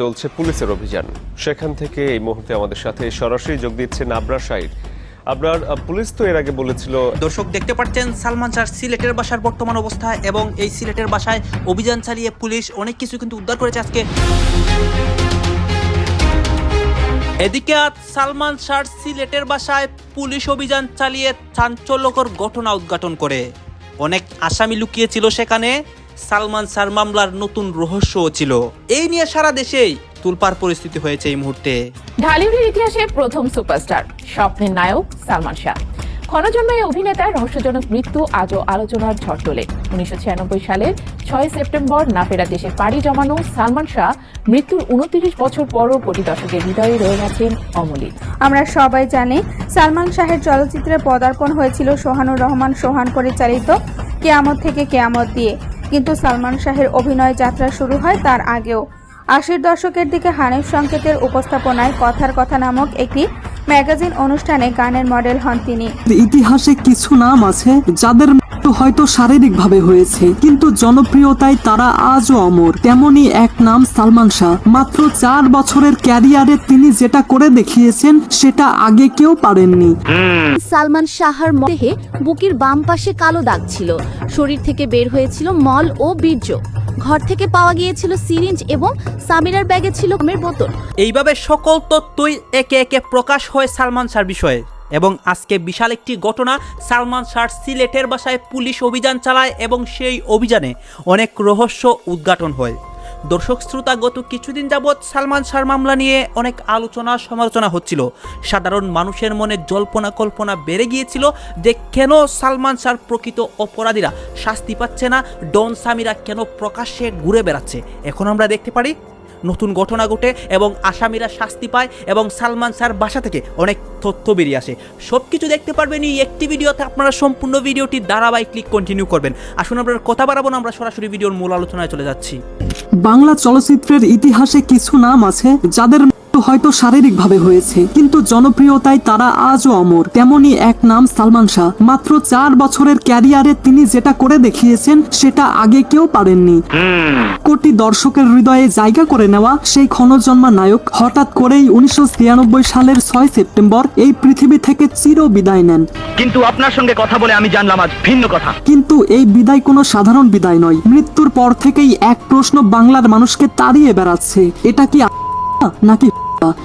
চলছে পুলিশের অভিযান। সেখান থেকে এই মুহূর্তে আমাদের সাথে সরাসরি যোগ দিচ্ছেন আবরার সাইড আপনার পুলিশ তো এর আগে বলেছিল দর্শক, দেখতে পাচ্ছেন, সালমান শাহ সিলেটের বাসার বর্তমান অবস্থা এবং এই সিলেটের বাসায় অভিযান চালিয়ে পুলিশ অনেক কিছু কিন্তু উদ্ধার করেছে আজকে। এদিকে আজ সালমান শাহ সিলেটের বাসায় পুলিশ অভিযান চালিয়ে চাঞ্চল্যকর ঘটনা উদ্ঘাটন করে। অনেক আসামি লুকিয়েছিল সেখানে। সালমান শাহ মামলার নতুন রহস্যও ছিল। এই নিয়ে সারা দেশেই তুলপার পরিস্থিতি হয়েছে এই মুহূর্তে। ঢালিউডের ইতিহাসে প্রথম সুপারস্টার স্বপ্নের নায়ক সালমান শাহ। ক্ষণজন্মে অভিনেতার রহস্যজনক মৃত্যু আজও আলোচনার ঝড় তোলে। উনিশশো ছিয়ানব্বই সালের ছয় সেপ্টেম্বর না ফেরা দেশে পাড়ি জমানো সালমান শাহ মৃত্যুর উনত্রিশ বছর পরও কোটি দর্শকের হৃদয়ে রয়ে গেছেন অমলিন আমরা সবাই জানি সালমান শাহের চলচ্চিত্রে পদার্পণ হয়েছিল সোহানুর রহমান সোহান পরিচালিত কেয়ামত থেকে কেয়ামত দিয়ে। কিন্তু সালমান শাহের অভিনয় যাত্রা শুরু হয় তার আগেও। আশির দশকের দিকে হানিফ সংকেতের উপস্থাপনায় কথার কথা নামক একটি ম্যাগাজিন অনুষ্ঠানে গানের মডেল হন তিনি। ইতিহাসে কিছু নাম আছে যাদের হয়তো শারীরিকভাবে হয়েছে কিন্তু জনপ্রিয়তায় তারা আজও অমর। তেমনি এক নাম সালমান শাহ। মাত্র চার বছরের ক্যারিয়ারে তিনি যেটা করে দেখিয়েছেন সেটা আগে কেউ পারেননি। সালমান শাহর দেহে বুকের বাম পাশে কালো দাগ ছিল। শরীর থেকে বের হয়েছিল মল ও বীর্য। ঘর থেকে পাওয়া গিয়েছিল সিরিঞ্জ এবং সামিরার ব্যাগে ছিল কমের বোতল। এইভাবে সকল তথ্যই একে একে প্রকাশ হয় সালমান শাহর বিষয়ে। এবং আজকে বিশাল একটি ঘটনা, সালমান শাহ সিলেটের বাসায় পুলিশ অভিযান চালায় এবং সেই অভিযানে অনেক রহস্য উদ্ঘাটন হয়। দর্শক শ্রোতা, গত কিছুদিন যাবৎ সালমান শাহর মামলা নিয়ে অনেক আলোচনা, সমালোচনা হচ্ছিল। সাধারণ মানুষের মনে জল্পনা কল্পনা বেড়ে গিয়েছিল যে কেন সালমান শাহর প্রকৃত অপরাধীরা শাস্তি পাচ্ছে না, ডন সামিরা কেন প্রকাশ্যে ঘুরে বেড়াচ্ছে। এখন আমরা দেখতে পারি নতুন ঘটনা ঘটে এবং আসামিরা শাস্তি পায় এবং সালমান স্যার বাসা থেকে অনেক তথ্য বেরিয়ে আসে। সব কিছু দেখতে পারবেন এই একটি ভিডিওতে। আপনারা সম্পূর্ণ ভিডিওটি ধারাবাহিক ক্লিক কন্টিনিউ করবেন। আসুন আপনার কথা বাড়াবো আমরা সরাসরি ভিডিওর মূল আলোচনায় চলে যাচ্ছি। বাংলা চলচ্চিত্রের ইতিহাসে কিছু নাম আছে যাদের মৃত্যু হয়তো শারীরিকভাবে হয়েছে কিন্তু জনপ্রিয়তায় তারা আজও অমর। তেমনি এক নাম সালমান শাহ। মাত্র চার বছরের ক্যারিয়ারে তিনি যেটা করে দেখিয়েছেন সেটা আগে কেউ পারেননি। কোটি দর্শকের হৃদয়ে জায়গা করে নেওয়া সেই ক্ষণজন্মা নায়ক হঠাৎ করেই উনিশশো সালের ছয় সেপ্টেম্বর এই পৃথিবী থেকে চির বিদায় নেন। কিন্তু আপনার সঙ্গে কথা বলে আমি জানলাম আজ ভিন্ন কথা। কিন্তু এই বিদায় কোনো সাধারণ বিদায় নয়। মৃত্যুর পর থেকেই এক প্রশ্ন বাংলার মানুষকে তাড়িয়ে বেড়াচ্ছে। এটা কি নাকি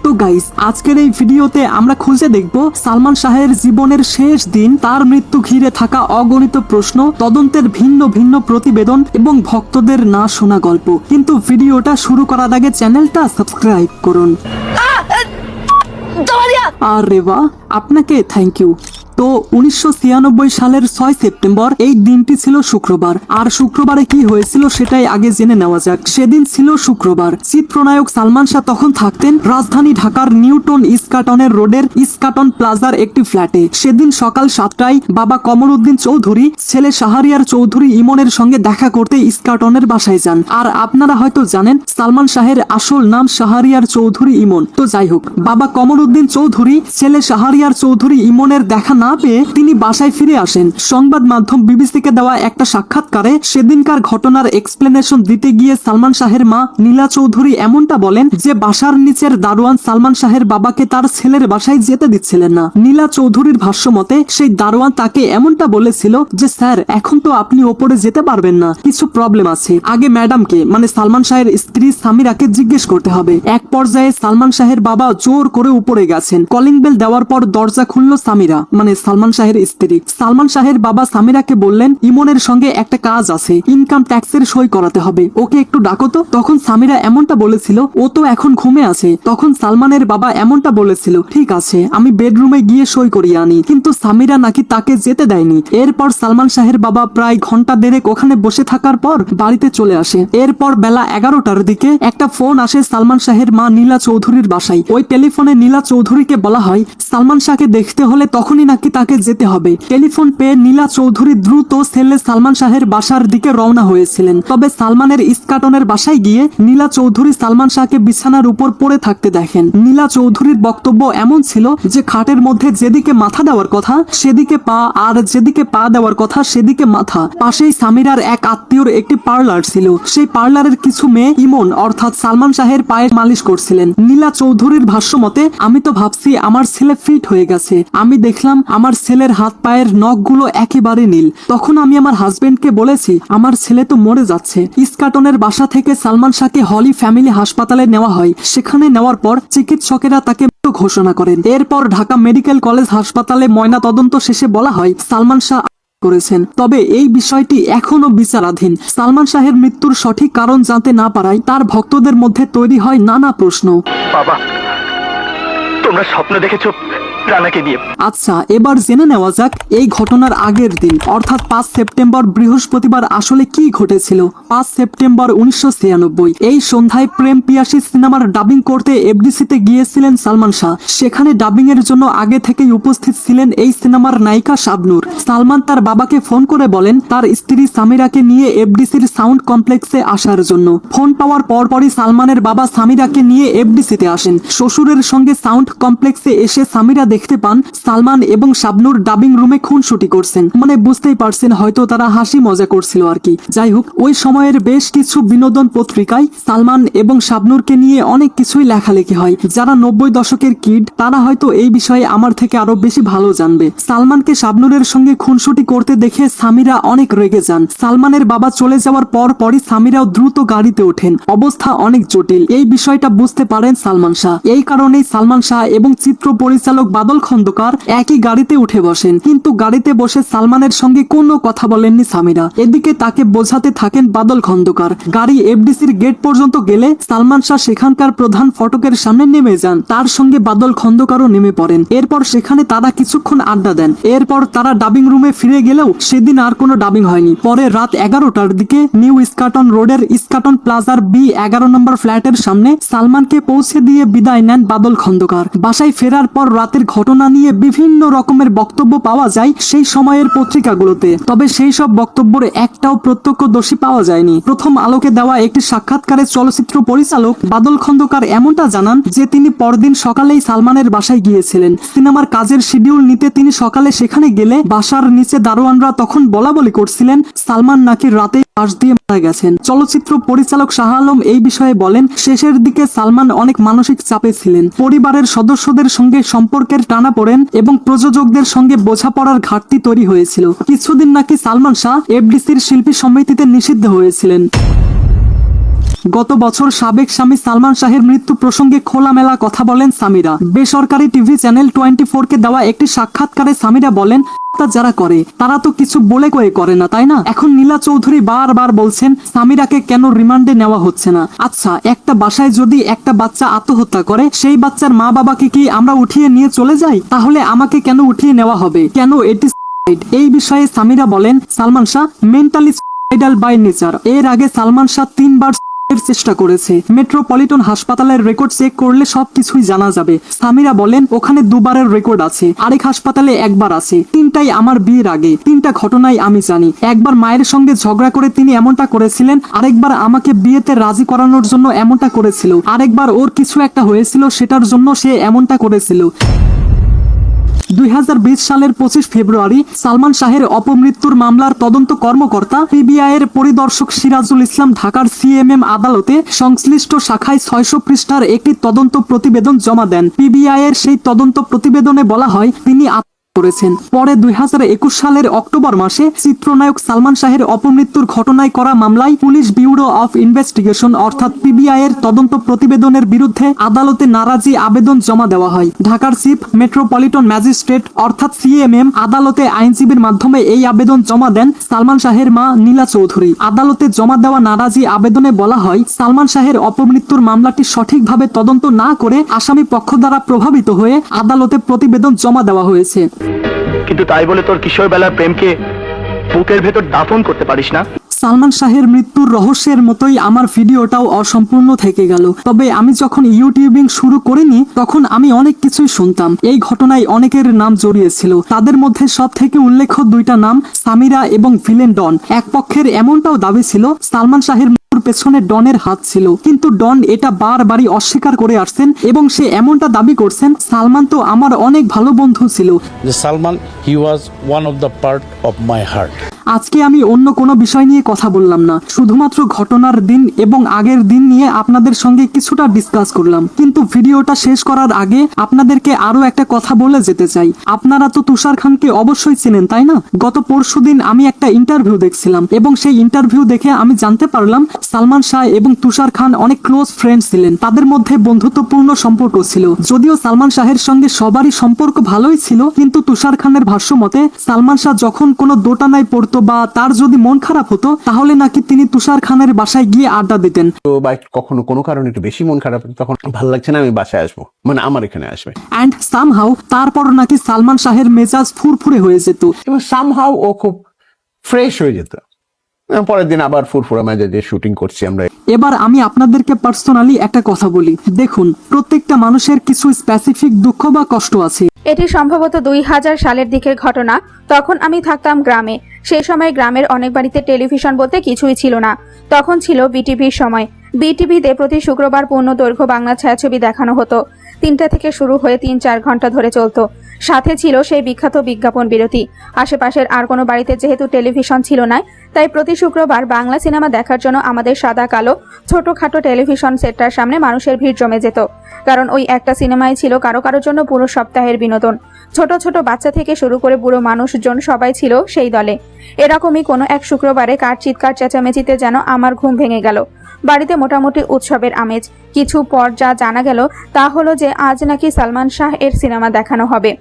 তো গাইস আজকের এই ভিডিওতে আমরা খুঁজে দেখব সালমান শাহের জীবনের শেষ দিন তার মৃত্যু ঘিরে থাকা অগণিত প্রশ্ন তদন্তের ভিন্ন ভিন্ন প্রতিবেদন এবং ভক্তদের না শোনা গল্প। কিন্তু ভিডিওটা শুরু করার আগে চ্যানেলটা সাবস্ক্রাইব করুন। আরে বাহ! আপনাকে থ্যাংক ইউ তো উনিশশো ছিয়ানব্বই সালের ছয় সেপ্টেম্বর এই দিনটি ছিল শুক্রবার। আর শুক্রবারে কি হয়েছিল সেটাই আগে জেনে নেওয়া যাক। সেদিন ছিল শুক্রবার। চিত্রনায়ক সালমান শাহ তখন থাকতেন রাজধানী ঢাকার নিউটন ইস্কাটনের রোডের ইস্কাটন প্লাজার একটি ফ্ল্যাটে। সেদিন সকাল সাতটায় বাবা কমরউদ্দিন চৌধুরী, ছেলে শাহরিয়ার চৌধুরী ইমনের সঙ্গে দেখা করতে ইস্কাটনের বাসায় যান। আর আপনারা হয়তো জানেন, সালমান শাহের আসল নাম শাহরিয়ার চৌধুরী ইমন। তো যাই হোক, বাবা কমরউদ্দিন চৌধুরী, ছেলে শাহরিয়ার চৌধুরী ইমনের দেখা না পেয়ে তিনি বাসায় ফিরে আসেন। সংবাদ মাধ্যম বিবিসিকে দেওয়া একটা সাক্ষাৎকারে সেদিনকার ঘটনার এক্সপ্লেনেশন দিতে গিয়ে সালমান শাহের মা নীলা চৌধুরী এমনটা বলেন যে, বাসার নিচের দারোয়ান সালমান শাহের বাবাকে তার ছেলের বাসায় যেতে দিচ্ছিলেন না। নীলা চৌধুরীর ভাষ্য মতে, সেই দারোয়ান তাকে এমনটা বলেছিল যে, স্যার, এখন তো আপনি ওপরে যেতে পারবেন না। কিছু প্রবলেম আছে। আগে ম্যাডামকে মানে সালমান শাহের স্ত্রী সামিরাকে জিজ্ঞেস করতে হবে। এক পর্যায়ে সালমান শাহের বাবা জোর করে উপরে গেছেন। কলিং বেল দেওয়ার পর দরজা খুলল সামিরা। মানে সালমান শাহের স্ত্রী। সালমান শাহের বাবা সামিরাকে বললেন, ইমনের সঙ্গে একটা কাজ আছে ইনকাম ট্যাক্সের সই করাতে হবে। ওকে একটু ডাকো তো। তখন সামিরা এমনটা বলেছিল, ও তো এখন ঘুমে আছে। তখন সালমানের বাবা এমনটা বলেছিল, ঠিক আছে, আমি বেডরুমে গিয়ে সই করিয়ে আনি। কিন্তু সামিরা নাকি তাকে যেতে দেয়নি। এরপর সালমান শাহের বাবা প্রায় ঘণ্টা দেড়েক ওখানে বসে থাকার পর বাড়িতে চলে আসে। এরপর বেলা এগারোটার দিকে একটা ফোন আসে সালমান শাহের মা নীলা চৌধুরীর বাসায়। ওই টেলিফোনে নীলা চৌধুরীকে বলা হয়, সালমান শাহকে দেখতে হলে তখনই নাকি নাকি তাকে যেতে হবে। টেলিফোন পেয়ে নীলা চৌধুরী দ্রুত সেলে সালমান শাহের বাসার দিকে রওনা হয়েছিলেন। তবে সালমানের ইস্কাটনের বাসায় গিয়ে নীলা চৌধুরী সালমান শাহকে বিছানার উপর পড়ে থাকতে দেখেন। নীলা চৌধুরীর বক্তব্য এমন ছিল যে, খাটের মধ্যে যেদিকে মাথা দেওয়ার কথা, সেদিকে পা, আর যেদিকে পা দেওয়ার কথা, সেদিকে মাথা। পাশেই সামিরার এক আত্মীয়র একটি পার্লার ছিল। সেই পার্লারের কিছু মেয়ে ইমন, অর্থাৎ সালমান শাহের পায়ের মালিশ করছিলেন। নীলা চৌধুরীর ভাষ্য মতে আমি তো ভাবছি আমার ছেলে ফিট হয়ে গেছে। আমি দেখলাম আমার ছেলের হাত পায়ের নখগুলো একেবারে নীল। তখন আমি আমার হাজবেন্ডকে বলেছি, আমার ছেলে তো মরে যাচ্ছে। ইস্কাটনের বাসা থেকে সালমান শাহকে হলি ফ্যামিলি হাসপাতালে নেওয়া হয়। সেখানে নেওয়ার পর চিকিৎসকেরা তাকে ঘোষণা করেন। এরপর ঢাকা মেডিকেল কলেজ হাসপাতালে ময়না তদন্ত শেষে বলা হয়, সালমান শাহ করেছেন। তবে এই বিষয়টি এখনও বিচারাধীন। সালমান শাহের মৃত্যুর সঠিক কারণ জানতে না পারায় তার ভক্তদের মধ্যে তৈরি হয় নানা প্রশ্ন। বাবা, তোমরা স্বপ্ন দেখেছ রানাকে দিয়ে। আচ্ছা এবার জেনে নেওয়া যাক এই ঘটনার আগের দিন, অর্থাৎ পাঁচ সেপ্টেম্বর বৃহস্পতিবার আসলে কি ঘটেছিল। পাঁচ সেপ্টেম্বর উনিশশো এই সন্ধ্যায় প্রেম পিয়াসী সিনেমার ডাবিং করতে এফডিসিতে গিয়েছিলেন সালমান শাহ। সেখানে ডাবিং এর জন্য আগে থেকেই উপস্থিত ছিলেন এই সিনেমার নায়িকা শাবনূর। সালমান তার বাবাকে ফোন করে বলেন, তার স্ত্রী সামিরাকে নিয়ে এফডিসির সাউন্ড কমপ্লেক্সে আসার জন্য। ফোন পাওয়ার পরপরই সালমানের বাবা সামিরাকে নিয়ে এফডিসিতে আসেন। শ্বশুরের সঙ্গে সাউন্ড কমপ্লেক্সে এসে সামিরা দেখতে পান, সালমান এবং শাবনুর ডাবিং রুমে খুনসুটি করছেন। মানে বুঝতেই পারছেন, হয়তো তারা হাসি মজা করছিল আর কি। যাই হোক, ওই সময়ের বেশ কিছু বিনোদন পত্রিকায় সালমান এবং শাবনুরকে নিয়ে অনেক কিছুই লেখালেখি হয়। যারা নব্বই দশকের কিড, তারা হয়তো এই বিষয়ে আমার থেকে আরও বেশি ভালো জানবে। সালমানকে শাবনুরের সঙ্গে খুনসুটি করতে দেখে সামিরা অনেক রেগে যান। সালমানের বাবা চলে যাওয়ার পর পরই সামিরাও দ্রুত গাড়িতে ওঠেন। অবস্থা অনেক জটিল। এই বিষয়টা বুঝতে পারেন সালমান শাহ। এই কারণেই সালমান শাহ এবং চিত্র পরিচালক বাদল খন্দকার একই গাড়িতে উঠে বসেন, কিন্তু গাড়িতে বসে সালমানের সঙ্গে কোনো কথা বলেননি সামিরা। এদিকে তাকে বোঝাতে থাকেন বাদল খন্দকার। গাড়ি এফডিসির গেট পর্যন্ত গেলে সালমান শাহ সেখানকার প্রধান ফটকের সামনে নেমে যান। তার সঙ্গে বাদল খন্দকারও নেমে পড়েন। এরপর সেখানে তারা কিছুক্ষণ আড্ডা দেন। এরপর তারা ডাবিং রুমে ফিরে গেলেও সেদিন আর কোনো ডাবিং হয়নি। পরে রাত এগারোটার দিকে নিউ ইস্কাটন রোডের ইস্কাটন প্লাজার বি এগারো নম্বর ফ্ল্যাটের সামনে সালমানকে পৌঁছে দিয়ে বিদায় নেন বাদল খন্দকার। বাসায় ফেরার পর রাতের ঘটনা নিয়ে বিভিন্ন রকমের বক্তব্য পাওয়া যায় সেই সময়ের পত্রিকাগুলোতে। তবে সেই সব বক্তব্যের একটাও প্রত্যক্ষদর্শী পাওয়া যায়নি। প্রথম আলোকে দেওয়া একটি সাক্ষাৎকারে চলচ্চিত্র পরিচালক বাদল খন্দকার এমনটা জানান যে, তিনি পরদিন সকালেই সালমানের বাসায় গিয়েছিলেন। সিনেমার কাজের শিডিউল নিতে তিনি সকালে সেখানে গেলে বাসার নিচে দারোয়ানরা তখন বলা বলি করছিলেন, সালমান নাকি রাতে পাশ দিয়ে মারা গেছেন। চলচ্চিত্র পরিচালক শাহ আলম এই বিষয়ে বলেন, শেষের দিকে সালমান অনেক মানসিক চাপে ছিলেন। পরিবারের সদস্যদের সঙ্গে সম্পর্কের টানা পড়েন এবং প্রযোজকদের সঙ্গে বোঝাপড়ার ঘাটতি তৈরি হয়েছিল। কিছুদিন নাকি সালমান শাহ এফডিসির শিল্পী সমিতিতে নিষিদ্ধ হয়েছিলেন। গত বছর সাবেক স্বামী সালমান শাহের মৃত্যু প্রসঙ্গে খোলামেলা কথা বলেন সামিরা। বেসরকারি টিভি চ্যানেল টোয়েন্টি কে দেওয়া একটি সাক্ষাৎকারে সামিরা বলেন যারা করে, তারা তো কিছু বলে কয়ে করে না, তাই না? এখন নীলা চৌধুরী বারবার বলছেন, সামিরাকে কেন রিমান্ডে নেওয়া হচ্ছে না? আচ্ছা একটা বাসায় যদি একটা বাচ্চা আত্মহত্যা করে, সেই বাচ্চার মা বাবাকে কি আমরা উঠিয়ে নিয়ে চলে যাই? তাহলে আমাকে কেন উঠিয়ে নেওয়া হবে? কেন এটি এই বিষয়ে সামিরা বলেন, Salman Shah mentally by nature এর আগে সালমান শাহ তিনবার চেষ্টা করেছে। মেট্রোপলিটন হাসপাতালের রেকর্ড চেক করলে সবকিছুই জানা যাবে। সামিরা বলেন, ওখানে দুবারের রেকর্ড আছে। আরেক হাসপাতালে একবার আছে। তিনটাই আমার বিয়ের আগে। তিনটা ঘটনাই আমি জানি। একবার মায়ের সঙ্গে ঝগড়া করে তিনি এমনটা করেছিলেন, আরেকবার আমাকে বিয়েতে রাজি করানোর জন্য এমনটা করেছিল। আরেকবার ওর কিছু একটা হয়েছিল, সেটার জন্য সে এমনটা করেছিল। দুই হাজার বিশ সালের পঁচিশ ফেব্রুয়ারি সালমান শাহের অপমৃত্যুর মামলার তদন্ত কর্মকর্তা পিবিআই এর পরিদর্শক সিরাজুল ইসলাম ঢাকার সিএমএম আদালতে সংশ্লিষ্ট শাখায় ছয়শো পৃষ্ঠার একটি তদন্ত প্রতিবেদন জমা দেন। পিবিআই এর সেই তদন্ত প্রতিবেদনে বলা হয়, তিনি করেছেন। পরে দুই হাজার একুশ সালের অক্টোবর মাসে চিত্রনায়ক সালমান শাহের অপমৃত্যুর ঘটনায় করা মামলায় পুলিশ ব্যুরো অফ ইনভেস্টিগেশন অর্থাৎ পিবিআই এর তদন্ত প্রতিবেদনের বিরুদ্ধে আদালতে নারাজি আবেদন জমা দেওয়া হয়। ঢাকার চিফ মেট্রোপলিটন ম্যাজিস্ট্রেট অর্থাৎ সিএমএম আদালতে আইনজীবীর মাধ্যমে এই আবেদন জমা দেন সালমান শাহের মা নীলা চৌধুরী। আদালতে জমা দেওয়া নারাজি আবেদনে বলা হয়, সালমান শাহের অপমৃত্যুর মামলাটি সঠিকভাবে তদন্ত না করে আসামি পক্ষ দ্বারা প্রভাবিত হয়ে আদালতে প্রতিবেদন জমা দেওয়া হয়েছে। কিন্তু তাই বলে তোর কিশোর বেলার প্রেমকে বুকের ভেতর দাফন করতে পারিস না? সালমান শাহের মৃত্যুর রহস্যের মতোই আমার ভিডিওটাও অসম্পূর্ণ থেকে গেল। তবে আমি যখন ইউটিউবিং শুরু করিনি, তখন আমি অনেক কিছুই শুনতাম। এই ঘটনায় অনেকের নাম জড়িয়েছিল। তাদের মধ্যে সব থেকে উল্লেখ্য দুইটা নাম সামিরা এবং ভিলেন ডন। এক পক্ষের এমনটাও দাবি ছিল, সালমান শাহের মৃত্যুর পেছনে ডনের হাত ছিল। কিন্তু ডন এটা বারবারই অস্বীকার করে আসছেন এবং সে এমনটা দাবি করছেন, সালমান তো আমার অনেক ভালো বন্ধু ছিল। Salman he was one of the part of my heart আজকে আমি অন্য কোনো বিষয় নিয়ে কথা বললাম না। শুধুমাত্র ঘটনার দিন এবং আগের দিন নিয়ে আপনাদের সঙ্গে কিছুটা ডিসকাস করলাম। কিন্তু ভিডিওটা শেষ করার আগে আপনাদেরকে আরও একটা কথা বলে যেতে চাই। আপনারা তো তুষার খানকে অবশ্যই চেনেন, তাই না? গত পরশুদিন আমি একটা ইন্টারভিউ দেখছিলাম এবং সেই ইন্টারভিউ দেখে আমি জানতে পারলাম সালমান শাহ এবং তুষার খান অনেক ক্লোজ ফ্রেন্ড ছিলেন। তাদের মধ্যে বন্ধুত্বপূর্ণ সম্পর্ক ছিল। যদিও সালমান শাহের সঙ্গে সবারই সম্পর্ক ভালোই ছিল, কিন্তু তুষার খানের ভাষ্য মতে, সালমান শাহ যখন কোনো দোটানায় পড়তো বা তার যদি মন খারাপ হতো তাহলে নাকি তিনি তুষার খানের বাসায় গিয়ে আড্ডা দিতেন। তো বা কখনো কোনো কারণে একটু বেশি মন খারাপ তখন ভালো লাগছে না আমি বাসায় আসব। মানে আমার এখানে আসবে। অ্যান্ড সামহাও তারপর নাকি সালমান শাহের মেজাজ ফুরফুরে হয়ে যেত। এবং সামহাও ও খুব ফ্রেশ হয়ে যেত। পরের দিন আবার ফুরফুরা মেজাজে শুটিং করছি আমরা। এবার আমি আপনাদেরকে পার্সোনালি একটা কথা বলি। দেখুন প্রত্যেকটা মানুষের কিছু স্পেসিফিক দুঃখ বা কষ্ট আছে। এটি সম্ভবত দুই হাজার সালের দিকের ঘটনা। তখন আমি থাকতাম গ্রামে। সেই সময় গ্রামের অনেক বাড়িতে টেলিভিশন বলতে কিছুই ছিল না। তখন ছিল বিটিভির সময়। বিটিভিতে প্রতি শুক্রবার পূর্ণ দৈর্ঘ্য বাংলা ছায়াছবি দেখানো হতো। তিনটা থেকে শুরু হয়ে তিন চার ঘণ্টা ধরে চলতো। সাথে ছিল সেই বিখ্যাত বিজ্ঞাপন বিরতি। আশেপাশের আর কোনো বাড়িতে যেহেতু টেলিভিশন ছিল না, তাই প্রতি শুক্রবার বাংলা সিনেমা দেখার জন্য আমাদের সাদা কালো, ছোটখাটো টেলিভিশন সেটটার সামনে মানুষের ভিড় জমে যেত। কারণ ওই একটা সিনেমাই ছিল কারও কারোর জন্য পুরো সপ্তাহের বিনোদন। ছোট ছোট বাচ্চা থেকে শুরু করে বুড়ো মানুষজন সবাই ছিল সেই দলে। এরকমই কোনো এক শুক্রবারে কার চিৎকার চেঁচামেচিতে যেন আমার ঘুম ভেঙে গেল। বাড়িতে মোটামুটি উৎসবের আমেজ। কিছু পর যা জানা গেল তা হলো যে আজ নাকি সালমান শাহ এর সিনেমা দেখানো হবে।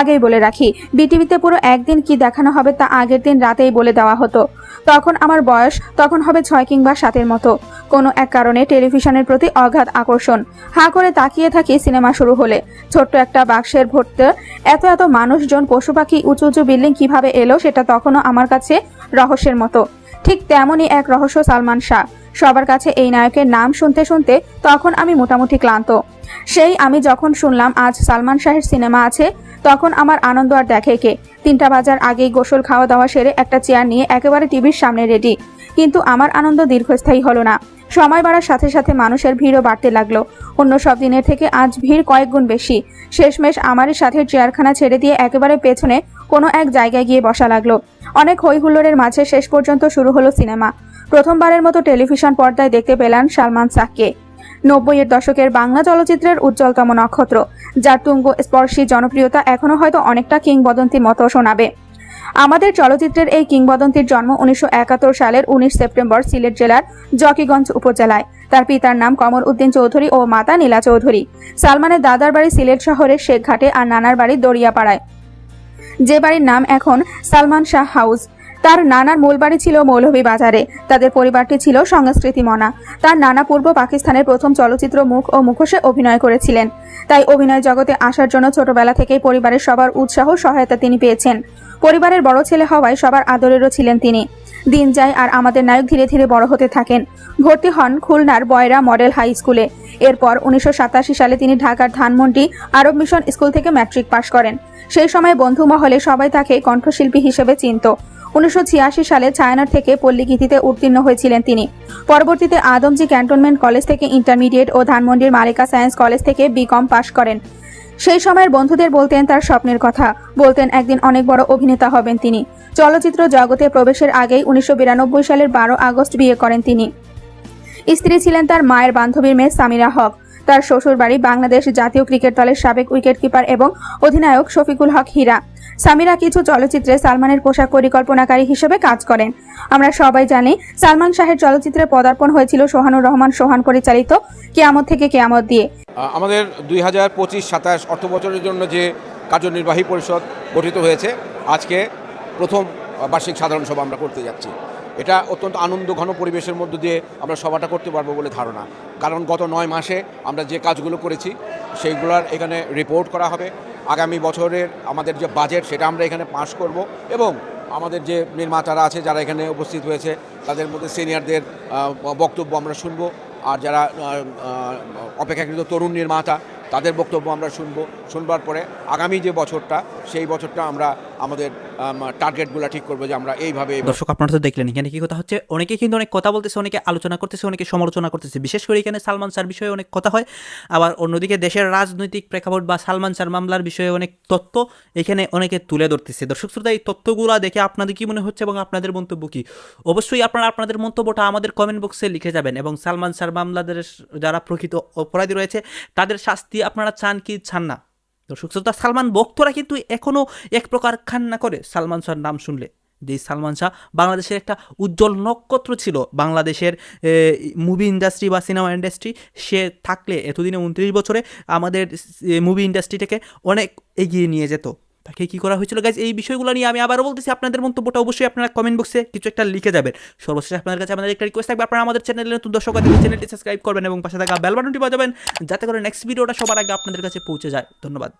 আগেই বলে রাখি, বিটিভিতে পুরো একদিন কি দেখানো হবে তা আগের দিন রাতেই বলে দেওয়া হতো। তখন আমার বয়স তখন হবে ছয় কিংবা সাতের মতো। কোনো এক কারণে টেলিভিশনের প্রতি অগাধ আকর্ষণ। হাঁ করে তাকিয়ে থাকি সিনেমা শুরু হলে। ছোট্ট একটা বাক্সের ভর্তি, এত এত মানুষজন পশু পাখি, উঁচু উঁচু বিল্ডিং কীভাবে এলো সেটা তখনও আমার কাছে রহস্যের মতো। ঠিক তেমনই এক রহস্য সালমান শাহ। সবার কাছে এই নায়কের নাম শুনতে শুনতে তখন আমি মোটামুটি ক্লান্ত। সেই আমি যখন শুনলাম আজ সালমান শাহের সিনেমা আছে, তখন আমার আনন্দ আর দেখে কে? তিনটা বাজার আগেই গোসল খাওয়া দাওয়া সেরে একটা চেয়ার নিয়ে একেবারে টিভির সামনে রেডি কিন্তু আমার আনন্দ দীর্ঘস্থায়ী হলো না। সময় বাড়ার সাথে সাথে মানুষের ভিড়ও বাড়তে লাগল। অন্য সব দিনের থেকে আজ ভিড় কয়েক গুণ বেশি। শেষমেশ আমারই সাথে চেয়ারখানা ছেড়ে দিয়ে একেবারে পেছনে কোনো এক জায়গায় গিয়ে বসা লাগল। অনেক হইহুল্লোড়ের মাঝে শেষ পর্যন্ত শুরু হলো সিনেমা। প্রথমবারের মতো টেলিভিশন পর্দায় দেখতে পেলেন সালমান শাহকে নব্বইয়ের দশকের বাংলা চলচ্চিত্রের উজ্জ্বলতম নক্ষত্র, যার তুঙ্গ স্পর্শী জনপ্রিয়তা এখনও হয়তো অনেকটা কিংবদন্তির মতো শোনাবে। আমাদের চলচ্চিত্রের এই কিংবদন্তির জন্ম উনিশশো একাত্তর সালের উনিশ সেপ্টেম্বর সিলেট জেলার জকিগঞ্জ উপজেলায়। তার পিতার নাম কমর উদ্দিন চৌধুরী ও মাতা নীলা চৌধুরী। সালমানের দাদার বাড়ি সিলেট শহরের শেখঘাটে আর নানার বাড়ি দরিয়াপাড়ায় যে বাড়ির নাম এখন সালমান শাহ হাউস। তার নানার মূল বাড়ি ছিল মৌলভী বাজারে। তাদের পরিবারটি ছিল সংস্কৃতি মনা। তার নানা পূর্ব পাকিস্তানের প্রথম চলচ্চিত্র মুখ ও মুখোশে অভিনয় করেছিলেন। তাই অভিনয় জগতে আসার জন্য ছোটবেলা থেকেই পরিবারের সবার উৎসাহ সহায়তা তিনি পেয়েছেন। পরিবারের বড় ছেলে হওয়ায় সবার আদরেরও ছিলেন তিনি। দিন যায় আর আমাদের নায়ক ধীরে ধীরে বড় হতে থাকেন। ভর্তি হন খুলনার বয়রা মডেল হাই স্কুলে। এরপর উনিশশো সাতাশি সালে তিনি ঢাকার ধানমন্ডি আরব মিশন স্কুল থেকে ম্যাট্রিক পাশ করেন। সেই সময় বন্ধু মহলে সবাই তাকে কণ্ঠশিল্পী হিসেবে চিনত। উনিশশো ছিয়াশি সালে ছায়ানট থেকে পল্লীগীতিতে উত্তীর্ণ হয়েছিলেন তিনি। পরবর্তীতে আদমজি ক্যান্টনমেন্ট কলেজ থেকে ইন্টারমিডিয়েট ও ধানমন্ডির মালিকা সায়েন্স কলেজ থেকে বিকম পাশ করেন। সেই সময়ের বন্ধুদের বলতেন তার স্বপ্নের কথা। বলতেন, একদিন অনেক বড় অভিনেতা হবেন তিনি। চলচ্চিত্র জগতে প্রবেশের আগেই উনিশশো বিরানব্বই সালের বারো আগস্ট বিয়ে করেন তিনি। স্ত্রী ছিলেন তার মায়ের বান্ধবীর মেয়ে সামিরা হক। তার শ্বশুর বাড়ি বাংলাদেশ জাতীয় ক্রিকেট দলের সাবেক উইকেটকিপার এবং অধিনায়ক শফিকুল হক হীরা। সামিরা কিছু চলচ্চিত্রে সালমানের পোশাক পরিকল্পনাকারী হিসেবে কাজ করেন। আমরা সবাই জানি, সালমান শাহের চলচ্চিত্রে পদার্পণ হয়েছিল সোহানুর রহমান সোহান পরিচালিত কেয়ামত থেকে কেয়ামত দিয়ে। আমাদের দুই হাজার পঁচিশ সাতাশ অর্থ বছরের জন্য যে কার্যনির্বাহী পরিষদ গঠিত হয়েছে, আজকে প্রথম বার্ষিক সাধারণ সভা আমরা করতে যাচ্ছি। এটা অত্যন্ত আনন্দ ঘন পরিবেশের মধ্য দিয়ে আমরা সভাটা করতে পারব বলে ধারণা। কারণ গত নয় মাসে আমরা যে কাজগুলো করেছি, সেইগুলোর এখানে রিপোর্ট করা হবে। আগামী বছরের আমাদের যে বাজেট সেটা আমরা এখানে পাশ করব এবং আমাদের যে নির্মাতারা আছে যারা এখানে উপস্থিত হয়েছে, তাদের মধ্যে সিনিয়রদের বক্তব্য আমরা শুনব। আর যারা অপেক্ষাকৃত তরুণ নির্মাতা, তাদের বক্তব্য আমরা শুনব। শুনবার পরে আগামী যে বছরটা, সেই বছরটা আমরা আমাদের টার্গেটগুলো ঠিক করব যে আমরা এইভাবে দর্শক, আপনারা তো দেখলেন এখানে কি কথা হচ্ছে। অনেকে কিন্তু অনেক কথা বলতেছে, অনেকে আলোচনা করতেছে, অনেকে সমালোচনা করতেছে। বিশেষ করে এখানে সালমান স্যার বিষয়ে অনেক কথা হয়। আবার অন্যদিকে দেশের রাজনৈতিক প্রেক্ষাপট বা সালমান স্যার মামলার বিষয়ে অনেক তথ্য এখানে অনেকে তুলে ধরতেছে। দর্শক শ্রোতা, এই তথ্যগুলো দেখে আপনাদের কি মনে হচ্ছে এবং আপনাদের মন্তব্য কি? অবশ্যই আপনারা আপনাদের মন্তব্যটা আমাদের কমেন্ট বক্সে লিখে যাবেন এবং সালমান স্যার মামলাদের যারা প্রকৃত অপরাধী রয়েছে, তাদের শাস্তি আপনারা চান কি, চান না? দর্শক শ্রোতা, সালমান ভক্তরা কিন্তু এখনও এক প্রকার খান্না করে সালমান শাহর নাম শুনলে। যে সালমান শাহ বাংলাদেশের একটা উজ্জ্বল নক্ষত্র ছিল, বাংলাদেশের মুভি ইন্ডাস্ট্রি বা সিনেমা ইন্ডাস্ট্রি সে থাকলে এতদিনে উনত্রিশ বছরে আমাদের মুভি ইন্ডাস্ট্রিটাকে অনেক এগিয়ে নিয়ে যেত। তাকে কী করা হয়েছিল? গাইজ এই বিষয়গুলো নিয়ে আমি আবারও বলতেছি, আপনাদের মন্তব্যটা অবশ্যই আপনারা কমেন্ট বক্সে কিছু একটা লিখে যাবেন। সর্বশেষ আপনাদের কাছে আমাদের একটা রিকোয়েস্ট থাকবে, আপনারা আমাদের চ্যানেলে নতুন দর্শক আছে চ্যানেলটি সাবস্ক্রাইব করবেন এবং পাশে থাকা বেল বাটনটি বাজাবেন, যাতে করে নেক্সট ভিডিওটা সবার আগে আপনাদের কাছে পৌঁছে যায়। ধন্যবাদ।